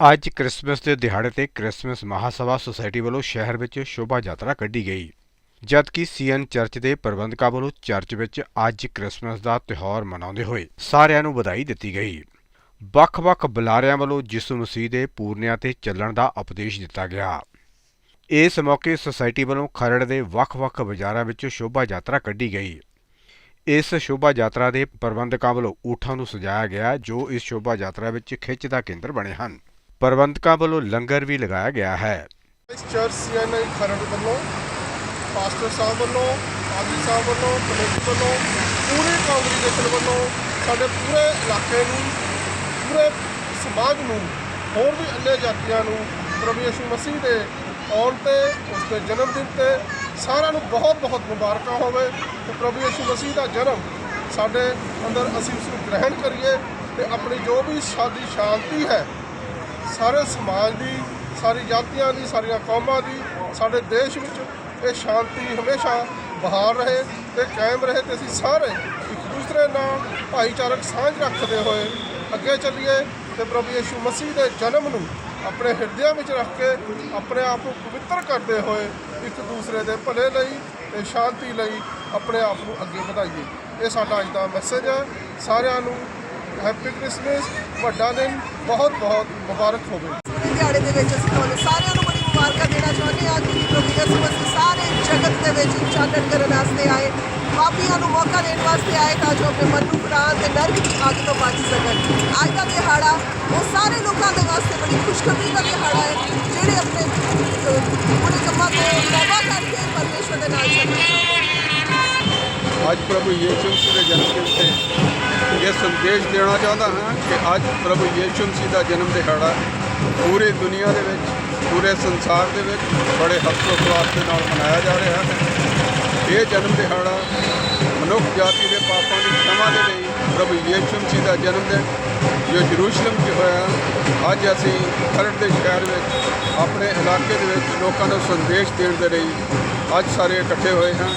ਅੱਜ ਕ੍ਰਿਸਮਸ ਦੇ ਦਿਹਾੜੇ ਤੇ ਕ੍ਰਿਸਮਸ ਮਹਾਸਭਾ ਸੁਸਾਇਟੀ ਵੱਲੋਂ ਸ਼ਹਿਰ ਵਿੱਚ ਸ਼ੋਭਾ ਯਾਤਰਾ ਕੱਢੀ ਗਈ। ਜਦਕਿ ਸੀਐਨ ਚਰਚ ਦੇ ਪ੍ਰਬੰਧਕਾਂ ਵੱਲੋਂ ਚਰਚ ਵਿੱਚ ਅੱਜ ਕ੍ਰਿਸਮਸ ਦਾ ਤਿਉਹਾਰ ਮਨਾਉਂਦੇ ਹੋਏ ਸਾਰਿਆਂ ਨੂੰ ਵਧਾਈ ਦਿੱਤੀ ਗਈ। ਵੱਖ-ਵੱਖ ਬੁਲਾਰਿਆਂ ਵੱਲੋਂ ਯਿਸੂ ਮਸੀਹ ਦੇ ਪੂਰਨਿਆਂ ਤੇ ਚੱਲਣ ਦਾ ਉਪਦੇਸ਼ ਦਿੱਤਾ ਗਿਆ। ਇਸ ਮੌਕੇ ਸੁਸਾਇਟੀ ਵੱਲੋਂ ਖਰੜ ਦੇ ਵੱਖ-ਵੱਖ ਬਾਜ਼ਾਰਾਂ ਵਿੱਚ ਸ਼ੋਭਾ ਯਾਤਰਾ ਕੱਢੀ ਗਈ। ਇਸ ਸ਼ੋਭਾ ਯਾਤਰਾ ਦੇ ਪ੍ਰਬੰਧਕਾਂ ਵੱਲੋਂ ਊਠਾਂ ਨੂੰ ਸਜਾਇਆ ਗਿਆ ਜੋ ਇਸ ਸ਼ੋਭਾ ਯਾਤਰਾ ਵਿੱਚ ਖਿੱਚ ਦਾ ਕੇਂਦਰ ਬਣੇ ਹਨ। ਪ੍ਰਬੰਧਕਾਂ ਵੱਲੋਂ ਲੰਗਰ ਵੀ ਲਗਾਇਆ ਗਿਆ ਹੈ। ਇਸ ਚਰਚ ਸੀਐਨਆਈ ਖਰੜ ਵੱਲੋਂ, ਪਾਸਟਰ ਸਾਹਿਬ ਵੱਲੋਂ, ਆਦੀ ਸਾਹਿਬ ਵੱਲੋਂ, ਕਮੇਟੀ ਵੱਲੋਂ, ਪੂਰੇ ਕਾਂਗਰੀਗੇਸ਼ਨ ਵੱਲੋਂ, ਸਾਡੇ ਪੂਰੇ ਇਲਾਕੇ ਨੂੰ, ਪੂਰੇ ਸਮਾਜ ਨੂੰ, ਹੋਰ ਵੀ ਅੰਨੇ ਜਾਤੀਆਂ ਨੂੰ ਪ੍ਰਭੂ ਯਿਸੂ ਮਸੀਹ ਦੇ ਆਉਣ ਤੇ, ਉਸ ਦੇ ਜਨਮ ਦਿਨ ਤੇ ਸਾਰਿਆਂ ਨੂੰ ਬਹੁਤ ਬਹੁਤ ਮੁਬਾਰਕਾਂ ਹੋਵੇ ਤੇ ਪ੍ਰਭੂ ਯਿਸੂ ਮਸੀਹ ਦਾ ਜਨਮ ਸਾਡੇ ਅੰਦਰ ਅਸੀਂ ਉਸ ਨੂੰ ਗ੍ਰਹਿਣ ਕਰੀਏ ਤੇ ਆਪਣੀ ਜੋ ਵੀ ਸਾਡੀ ਸ਼ਾਂਤੀ ਹੈ ਸਾਰੇ ਸਮਾਜ ਦੀ, ਸਾਰੀ ਜਾਤੀਆਂ ਦੀ, ਸਾਰੀਆਂ ਕੌਮਾਂ ਦੀ, ਸਾਡੇ ਦੇਸ਼ ਵਿੱਚ ਇਹ ਸ਼ਾਂਤੀ ਹਮੇਸ਼ਾ ਬਹਾਲ ਰਹੇ ਤੇ ਕਾਇਮ ਰਹੇ ਤੇ ਅਸੀਂ ਸਾਰੇ ਇੱਕ ਦੂਸਰੇ ਨਾਲ ਭਾਈਚਾਰਕ ਸਾਂਝ ਰੱਖਦੇ ਹੋਏ ਅੱਗੇ ਚੱਲੀਏ ਤੇ ਪ੍ਰਭੂ ਯੇਸ਼ੂ ਮਸੀਹ ਦੇ ਜਨਮ ਨੂੰ ਆਪਣੇ ਹਿਰਦਿਆਂ ਵਿੱਚ ਰੱਖ ਕੇ ਆਪਣੇ ਆਪ ਨੂੰ ਪਵਿੱਤਰ ਕਰਦੇ ਹੋਏ ਇੱਕ ਦੂਸਰੇ ਦੇ ਭਲੇ ਲਈ ਤੇ ਸ਼ਾਂਤੀ ਲਈ ਆਪਣੇ ਆਪ ਨੂੰ ਅੱਗੇ ਵਧਾਈਏ। ਇਹ ਸਾਡਾ ਅੱਜ ਦਾ ਮੈਸੇਜ ਹੈ। ਸਾਰਿਆਂ ਨੂੰ ਹੈਪੀ ਕ੍ਰਿਸਮਸ ਵੱਡਾ ਦਿਨ ਬਹੁਤ ਬਹੁਤ ਮੁਬਾਰਕ ਹੋਵੇ। ਦਿਹਾੜੇ ਦੇ ਵਿੱਚ ਅਸੀਂ ਤੁਹਾਨੂੰ ਸਾਰਿਆਂ ਨੂੰ ਬੜੀ ਮੁਬਾਰਕਾਂ ਦੇਣਾ ਚਾਹੁੰਦੇ ਹਾਂ। ਕਿ ਯਿਸੂ ਮਸੀਹ ਸਾਰੇ ਜਗਤ ਦੇ ਵਿੱਚ ਚਾਨਣ ਕਰਨ ਵਾਸਤੇ ਆਏ। ਪਾਪੀਆਂ ਨੂੰ ਮੌਕਾ ਦੇਣ ਵਾਸਤੇ ਆਏ ਤਾਂ ਜੋ ਆਪਣੇ ਮਨ ਨੂੰ ਖੁਰਾਨ ਤੇ ਨਰਕ ਦੀ ਅੱਗ ਤੋਂ ਬਚ ਸਕਣ। ਅੱਜ ਦਾ ਦਿਹਾੜਾ ਉਹ ਸਾਰੇ ਲੋਕਾਂ ਦੇ ਵਾਸਤੇ ਬੜੀ ਖੁਸ਼ਖਬਰੀ ਦਾ ਦਿਹਾੜਾ ਹੈ ਜਿਹੜੇ ਆਪਣੇ ਬੁਰੇ ਕੰਮਾਂ ਤੋਂ ਤੌਬਾ ਕਰਕੇ ਪਰਮੇਸ਼ਵਰ ਦੇ ਨਾਲ ਚੱਲਣ ਅੱਜ ਪ੍ਰਭੂ ਯੀਸ਼ੂ ਮਸੀਹ ਦੇ ਜਨਮ ਦਿਨ ਤੇ ਇਹ ਸੰਦੇਸ਼ ਦੇਣਾ ਚਾਹੁੰਦਾ ਹਾਂ ਕਿ ਅੱਜ ਪ੍ਰਭੂ ਯੇਸ਼ੂ ਮਸੀਹ ਦਾ ਜਨਮ ਦਿਹਾੜਾ ਪੂਰੀ ਦੁਨੀਆ ਦੇ ਵਿੱਚ, ਪੂਰੇ ਸੰਸਾਰ ਦੇ ਵਿੱਚ ਬੜੇ ਹੱਸੋ ਖੁਆਸ ਦੇ ਨਾਲ ਮਨਾਇਆ ਜਾ ਰਿਹਾ ਹੈ। ਇਹ ਜਨਮ ਦਿਹਾੜਾ ਮਨੁੱਖ ਜਾਤੀ ਦੇ ਪਾਪਾਂ ਦੀ ਖਿਮਾ ਦੇ ਲਈ ਪ੍ਰਭੂ ਯੀਸ਼ੂ ਮਸੀਹ ਦਾ ਜਨਮ ਦਿਨ, ਜੋ ਯਰੂਸ਼ਲਮ 'ਚ ਹੋਇਆ, ਅੱਜ ਅਸੀਂ ਖਰੜ ਦੇ ਸ਼ਹਿਰ ਵਿੱਚ, ਆਪਣੇ ਇਲਾਕੇ ਦੇ ਵਿੱਚ ਲੋਕਾਂ ਨੂੰ ਸੰਦੇਸ਼ ਦੇਣ ਦੇ ਲਈ ਅੱਜ ਸਾਰੇ ਇਕੱਠੇ ਹੋਏ ਹਾਂ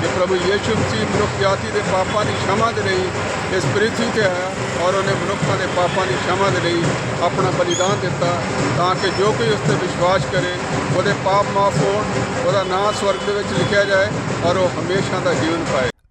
ਕਿ ਪ੍ਰਭੂ ਯੀਸ਼ੂ ਮਸੀਹ ਮਨੁੱਖ ਜਾਤੀ ਦੇ ਪਾਪਾਂ ਦੀ ਖਿਮਾ ਦੇ ਲਈ ਇਸ ਪ੍ਰਿਥਵੀ ਤੇ ਆਇਆ ਔਰ ਉਹਨੇ ਮਨੁੱਖਾਂ ਦੇ ਪਾਪਾਂ ਦੀ ਖਿਮਾ ਦੇ ਲਈ ਆਪਣਾ ਬਲੀਦਾਨ ਦਿੱਤਾ ਤਾਂ ਕਿ ਜੋ ਕੋਈ ਉਸ ਤੇ ਵਿਸ਼ਵਾਸ ਕਰੇ, ਉਹਦੇ ਪਾਪ ਮਾਫ ਹੋਣ, ਉਹਦਾ ਨਾਂ ਸਵਰਗ ਦੇ ਵਿੱਚ ਲਿਖਿਆ ਜਾਏ ਔਰ ਉਹ ਹਮੇਸ਼ਾ ਦਾ ਜੀਵਨ ਪਾਏ।